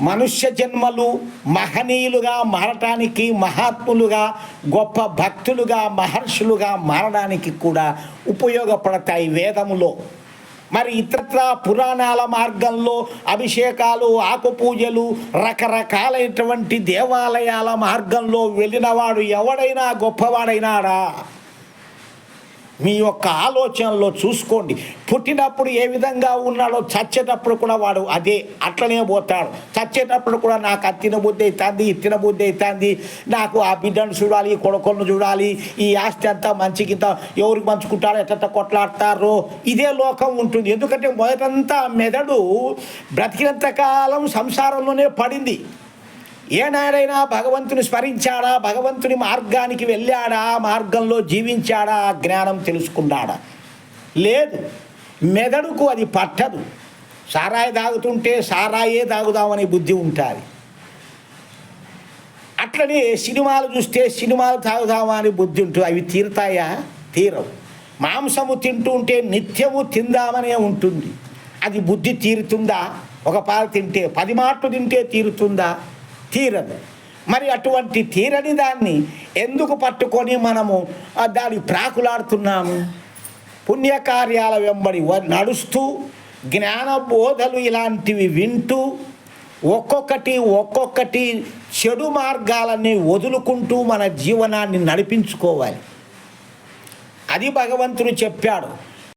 మనుష్య జన్మలు మహనీయులుగా మారటానికి మహాత్ములుగా గొప్ప భక్తులుగా మహర్షులుగా మారడానికి కూడా ఉపయోగపడతాయి వేదములో. మరి ఇతరత్ర పురాణాల మార్గంలో అభిషేకాలు ఆకుపూజలు రకరకాలైనటువంటి దేవాలయాల మార్గంలో వెళ్ళినవాడు ఎవడైనా గొప్పవాడైనాడా? మీ యొక్క ఆలోచనలో చూసుకోండి. పుట్టినప్పుడు ఏ విధంగా ఉన్నాడో చచ్చేటప్పుడు కూడా వాడు అదే అట్లనే పోతాడు. చచ్చేటప్పుడు కూడా నాకు అత్తిన బుద్ధి అవుతుంది ఇత్తిన బుద్ధి అవుతుంది. నాకు ఆ బిడ్డను చూడాలి కొడుకులను చూడాలి ఈ ఆస్తి అంతా మంచికి ఎవరికి పంచుకుంటారో ఎట్ట కొట్లాడతారో ఇదే లోకం ఉంటుంది. ఎందుకంటే మొదటంతా మెదడు బ్రతికినంత కాలం సంసారంలోనే పడింది. ఏనాడైనా భగవంతుని స్మరించాడా? భగవంతుని మార్గానికి వెళ్ళాడా? మార్గంలో జీవించాడా? ఆ జ్ఞానం తెలుసుకున్నాడా? లేదు. మెదడుకు అది పట్టదు. సారాయి తాగుతుంటే సారాయే తాగుదామనే బుద్ధి ఉంటుంది. అట్లనే సినిమాలు చూస్తే సినిమాలు తాగుదామా అని బుద్ధి ఉంటుంది అవి తీరుతాయా? తీరవు. మాంసము తింటూ ఉంటే నిత్యము తిందామనే ఉంటుంది. అది బుద్ధి తీరుతుందా? ఒక పాలు తింటే పది మాటలు తింటే తీరుతుందా? తీరదు. మరి అటువంటి తీరని దాన్ని ఎందుకు పట్టుకొని మనము దాని ప్రాకులాడుతున్నాము? పుణ్యకార్యాల వెంబడి వ- నడుస్తూ జ్ఞాన బోధలు ఇలాంటివి వింటూ ఒక్కొక్కటి ఒక్కొక్కటి చెడు మార్గాలని వదులుకుంటూ మన జీవనాన్ని నడిపించుకోవాలి. అది భగవంతుడు చెప్పాడు.